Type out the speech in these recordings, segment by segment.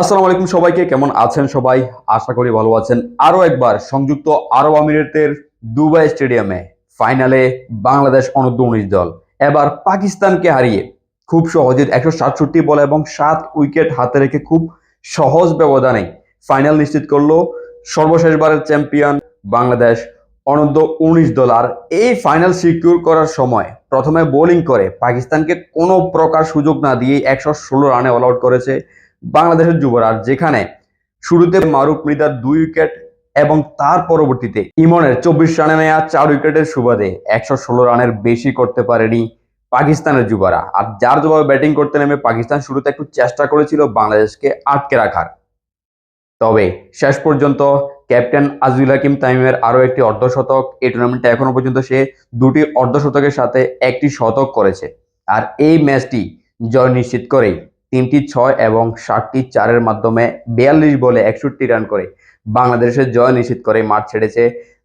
আসসালামু আলাইকুম সবাইকে, কেমন আছেন সবাই? আশা করি ভালো আছেন। আরও একবার, সংযুক্ত আরব আমিরাতের দুবাই স্টেডিয়ামে ফাইনালে বাংলাদেশ অনূর্ধ্ব উনিশ দল। এবার পাকিস্তানকে হারিয়ে খুব সহজে একশো সাতষট্টি বল এবং সাত উইকেট হাতে রেখে খুব সহজ ব্যবধানে ফাইনাল নিশ্চিত করল সর্বশেষবারের চ্যাম্পিয়ন বাংলাদেশ অনূর্ধ্ব উনিশ দল। আর এই ফাইনাল সিকিউর করার সময় প্রথমে বোলিং করে পাকিস্তানকে কোনো প্রকার সুযোগ না দিয়ে একশো ষোলো রানে অল আউট করেছে বাংলাদেশের যুবরাজ, যেখানে শুরুতে মারুফ মৃদার দুই উইকেট এবং তার পরবর্তীতে ইমনের চব্বিশ রানে নেওয়া চার উইকেটের সুবাদে একশো ষোলো রানের বেশি করতে পারেনি পাকিস্তানের যুবারা। আর যার জবাবে ব্যাটিং করতে নেমে পাকিস্তান শুরুতে একটু চেষ্টা করেছিল বাংলাদেশকে আটকে রাখার। তবে শেষ পর্যন্ত ক্যাপ্টেন আজুল হাকিম তামিমের আরও একটি অর্ধশতক এই টুর্নামেন্টে এখনও পর্যন্ত সে দুটি অর্ধশতকের সাথে একটি শতক করেছে। আর এই ম্যাচটি জয় নিশ্চিত করেই তিনটি ছয় এবং ষাটটি চারের মাধ্যমে বিয়াল্লিশ বলে একষট্টি রান করে বাংলাদেশের জয় নিশ্চিত করে মাঠ ছেড়েছে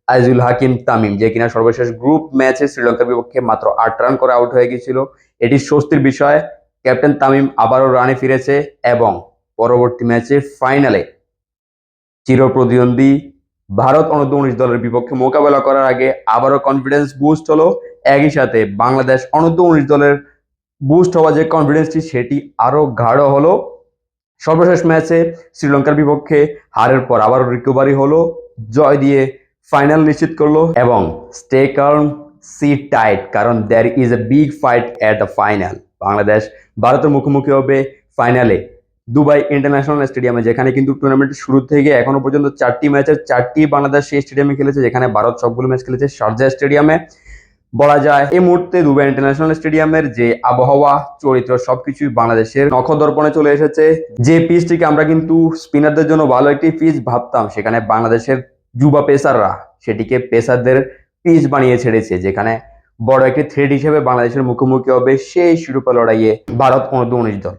আইজুল হাকিম তামিম, যে কিনা সর্বশেষ গ্রুপ ম্যাচে শ্রীলঙ্কার বিপক্ষে মাত্র আট রান করে আউট হয়ে গিয়েছিল। এটি স্বস্তির বিষয়। ক্যাপ্টেন তামিম আবারও রানে ফিরেছে এবং পরবর্তী ম্যাচে ফাইনালে চিরপ্রতিদ্বন্দ্বী ভারত অনূর্ধ্ব উনিশ দলের বিপক্ষে মোকাবেলা করার আগে আবারও কনফিডেন্স বুস্ট হলো। একই সাথে বাংলাদেশ অনূর্ধ্ব উনিশ দলের বুস্ট হওয়া যে কনফিডেন্সটি সেটি আরও গাঢ় হলো। সর্বশেষ ম্যাচে শ্রীলঙ্কার বিপক্ষে হারের পর আবারও রিকভারি হলো, জয় দিয়ে ফাইনাল নিশ্চিত করল এবং স্টে কার্ন সি টাইট কারণ there is a big fight at the final Bangladesh ভারতের মুখোমুখি হবে ফাইনালে দুবাই ইন্টারন্যাশনাল স্টেডিয়ামে যেখানে কিন্তু টুর্নামেন্টের শুরু থেকে এখনও পর্যন্ত চারটি ম্যাচের চারটি বাংলাদেশ সেই স্টেডিয়ামে খেলেছে, যেখানে ভারত সবগুলো ম্যাচ খেলেছে শারজা স্টেডিয়ামে বলা যায়, এই মুহূর্তে দুবাই ইন্টারন্যাশনাল স্টেডিয়ামের যে আবহাওয়া, চরিত্র সবকিছুই বাংলাদেশের নখদর্পণে চলে এসেছে। যে পিচটিকে আমরা কিন্তু স্পিনারদের জন্য ভালো একটি পিচ ভাবতাম, সেখানে বাংলাদেশের যুবা পেসাররা সেটিকে পেসারদের পিচ বানিয়ে ছেড়েছে, যেখানে বড় একটি থ্রেড হিসেবে বাংলাদেশের মুখোমুখি হবে সেই শিরোপা লড়াইয়ে ভারত অনূর্ধ্ব উনিশ দল।